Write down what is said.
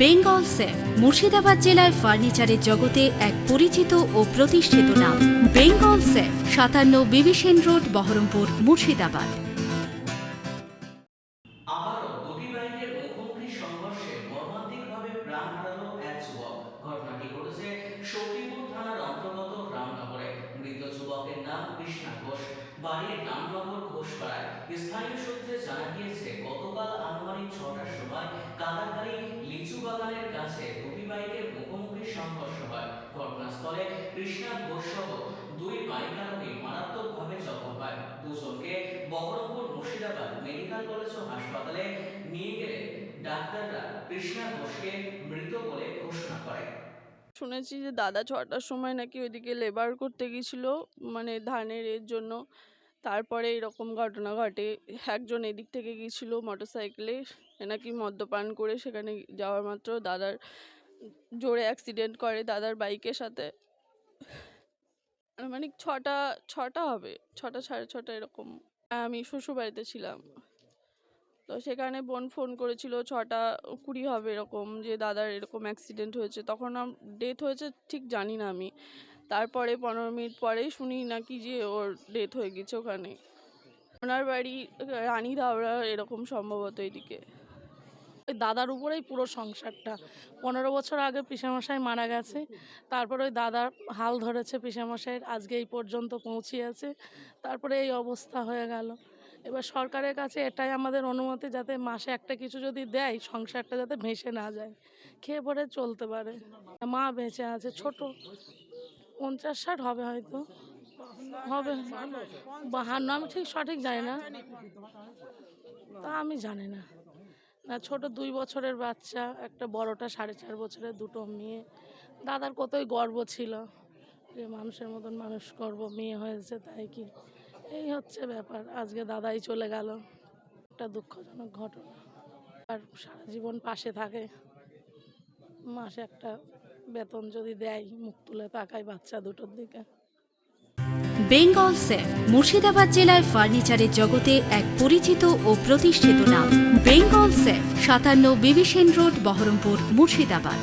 Bengal safe, Murshidabad জেলায় ফার্নিচারের জগতে এক পরিচিত ও প্রতিষ্ঠিত নাম। বেঙ্গল সেফ, সাতান্ন বিবিসেন রোড, বহরমপুর, মুর্শিদাবাদ। স্থানীয় সূত্রে জানা গিয়েছে, গতকাল আনুমানিক ছটার সময় লিচু বাগানের কাছে দুটি বাইকের মুখোমুখি সংঘর্ষ হয়। ঘটনাস্থলে কৃষ্ণা ঘোষ সহ দুই বাইক আরোহী মারাত্মকভাবে জখম হয়। দুজনকে বহরমপুর মুর্শিদাবাদ মেডিকেল কলেজ ও হাসপাতালে নিয়ে গেলে ডাক্তাররা কৃষ্ণা ঘোষকে মৃত বলে ঘোষণা করে। শুনেছি যে দাদা ছটার সময় নাকি ওইদিকে লেবার করতে গেছিল মানে ধানের এর জন্য। তারপরে এরকম ঘটনা ঘটে। একজন এদিক থেকে গিয়েছিল মোটর সাইকেলে নাকি মদ্যপান করে সেখানে যাওয়ার মাত্র দাদার জোরে অ্যাক্সিডেন্ট করে দাদার বাইকের সাথে। মানে ছটা ছটা হবে, ছটা, সাড়ে ছটা এরকম। আমি শ্বশুরবাড়িতে ছিলাম। তো সেখানে বোন ফোন করেছিল, ছটা কুড়ি হবে এরকম যে দাদার এরকম অ্যাক্সিডেন্ট হয়েছে। তখন ডেথ হয়েছে ঠিক জানি না আমি। তারপরে পনেরো মিনিট পরেই শুনি নাকি যে ওর ডেথ হয়ে গেছে ওখানে। ওনার বাড়ি, রানী দাওড়া এরকম সম্ভবত এদিকে। ওই দাদার উপরেই পুরো সংসারটা। পনেরো বছর আগে পিসামশাই মারা গেছে। তারপরে ওই দাদার হাল ধরেছে পিসামশাইয়ের, আজকে এই পর্যন্ত পৌঁছিয়েছে। তারপরে এই অবস্থা হয়ে গেল। এবার সরকারের কাছে এটাই আমাদের অনুমতি যাতে মাসে একটা কিছু যদি দেয়, সংসারটা যাতে ভেসে না যায়। খেয়ে পরে চলতে পারে। মা বেঁচে আছে, ছোট। পঞ্চাশ ষাট হবে হয়তো। হবে। বাহান্ন, আমি ঠিক সঠিক জানি না। তা আমি জানি না। না, ছোট দুই বছরের বাচ্চা, একটা বড়টা সাড়ে চার বছরের, দুটো মেয়ে। দাদার কতই গর্ব ছিল যে মানুষের মতন মানুষ গর্ব মেয়ে হয়েছে, তাই কি? এই হচ্ছে ব্যাপার। আজকে দাদাই চলে গেল। একটা দুঃখজনক ঘটনা। আর সারা জীবন পাশে থাকে। মাসে একটা বেতন যদি দেয়, মুখ তুলে তাকাই বাচ্চা দুটোর দিকে। বেঙ্গল সেফ, মুর্শিদাবাদ জেলায় ফার্নিচারের জগতে এক পরিচিত ও প্রতিষ্ঠিত নাম। বেঙ্গল সেফ, সাতান্ন বিবিসেন রোড, বহরমপুর, মুর্শিদাবাদ।